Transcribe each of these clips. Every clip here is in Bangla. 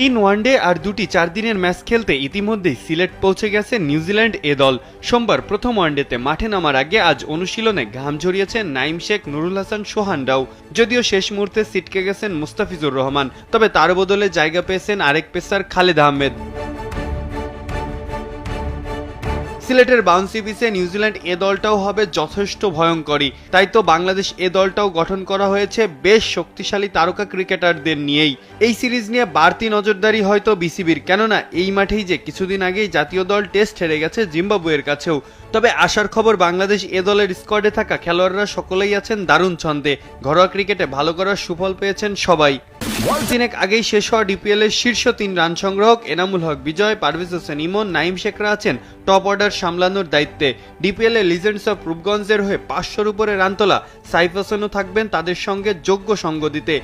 তিন ওয়ানডে আর দুটি চার দিনের ম্যাচ খেলতে ইতিমধ্যেই সিলেট পৌঁছে গেছে নিউজিল্যান্ড এ দল। সোমবার প্রথম ওয়ানডেতে মাঠে নামার আগে আজ অনুশীলনে ঘাম ঝরিয়েছেন নাইম শেখ, নুরুল হাসান সোহানরাও যদিও শেষ মুহূর্তে সিটকে গেছেন মুস্তাফিজুর রহমান, তবে তার বদলে জায়গা পেয়েছেন আরেক পেসার খালেদ আহমেদ। সিলেটের বাউন্সি পিচে নিউজিল্যান্ড এ দলটাও হবে যথেষ্ট ভয়ঙ্করী। তাই তো বাংলাদেশ এ দলটাও গঠন করা হয়েছে বেশ শক্তিশালী তারকা ক্রিকেটারদের নিয়েই। এই সিরিজ নিয়ে বাড়তি নজরদারি হয়তো বিসিবির, কেননা এই মাঠেই যে কিছুদিন আগেই জাতীয় দল টেস্ট হেরে গেছে জিম্বাবুয়ের কাছেও। তবে আসার খবর, বাংলাদেশ এ দলের স্কোয়াডে থাকা খেলোয়াড়রা সকলেই আছেন দারুণ ছন্দে। ঘরোয়া ক্রিকেটে ভালো করার সুফল পেয়েছেন সবাই। তিনেক আগেই শেষ হওয়া ডিপিএল এর শীর্ষ তিন রান সংগ্রহক এনামুল হক, বিজয়, পারভেজ হোসেন, ইমন নাইম শেখরা আছেন টপ অর্ডার সামলানোর দায়িত্বে। ডিপিএল এ লিজেন্ডস অফ রূপগঞ্জের হয়ে পাঁচশোর উপরে রান তোলা সাইফ হোসেনও থাকবেন তাদের সঙ্গে যোগ্য সঙ্গ দিতে।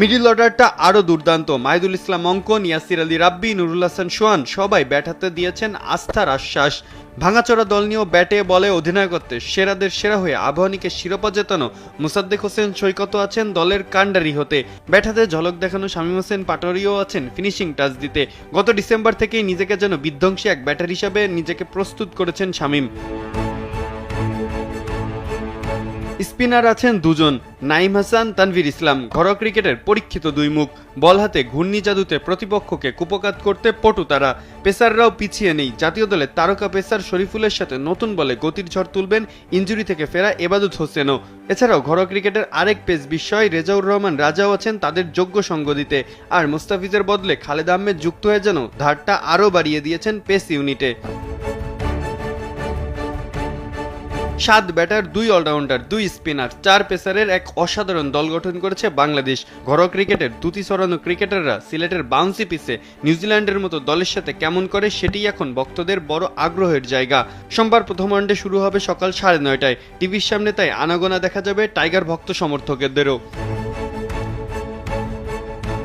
মিডিল অর্ডারটা আরও দুর্দান্ত। মাইদুল ইসলাম অঙ্কন ইয়াসির আলী রাব্বি, নুরুল হাসান সোহান, সবাই ব্যাট হাতে দিয়েছেন আস্থার আশ্বাস। ভাঙাচোরা দল নিয়েও ব্যাটে বলে অধিনায়কত্বে সেরাদের সেরা হয়ে আবাহনীকে শিরোপা জেতানো মুসাদ্দেক হোসেন সৈকত আছেন দলের কাণ্ডারি হতে। ব্যাট হাতে ঝলক দেখানো শামীম হোসেন পাটোয়ারিও আছেন ফিনিশিং টাচ দিতে। গত ডিসেম্বর থেকেই নিজেকে যেন বিধ্বংসী এক ব্যাটার হিসাবে নিজেকে প্রস্তুত করেছেন শামীম। স্পিনার আছেন দুজন, নাইম হাসান, তানভীর ইসলাম। ঘরোয়া ক্রিকেটের পরীক্ষিত দুই মুখ। বল হাতে ঘূর্ণি জাদুতে প্রতিপক্ষকে কুপকাত করতে পটু তারা। পেসাররাও পিছিয়ে নেই। জাতীয় দলের তারকা পেসার শরীফুলের সাথে নতুন বলে গতির ঝড় তুলবেন ইঞ্জুরি থেকে ফেরা এবাদুত হোসেনও। এছাড়াও ঘরোয়া ক্রিকেটের আরেক পেস বিস্ময় রেজাউর রহমান রাজাও আছেন তাদের যোগ্য সঙ্গ দিতে। আর মুস্তাফিজের বদলে খালেদ আহমেদ যুক্ত হয়ে যেন ধারটা আরও বাড়িয়ে দিয়েছেন পেস ইউনিটে। সাত ব্যাটার, দুই অলরাউন্ডার, দুই স্পিনার, চার পেসারের এক অসাধারণ দল গঠন করেছে বাংলাদেশ। ঘরোয়া ক্রিকেটের দুটি সরানো ক্রিকেটাররা সিলেটের বাউন্সি পিসে নিউজিল্যান্ডের মতো দলের সাথে কেমন করে সেটি এখন ভক্তদের বড় আগ্রহের জায়গা। সোমবার প্রথম ওয়ানডে শুরু হবে সকাল সাড়ে নয়টায়। টিভির সামনে তাই আনাগোনা দেখা যাবে টাইগার ভক্ত সমর্থকদেরও।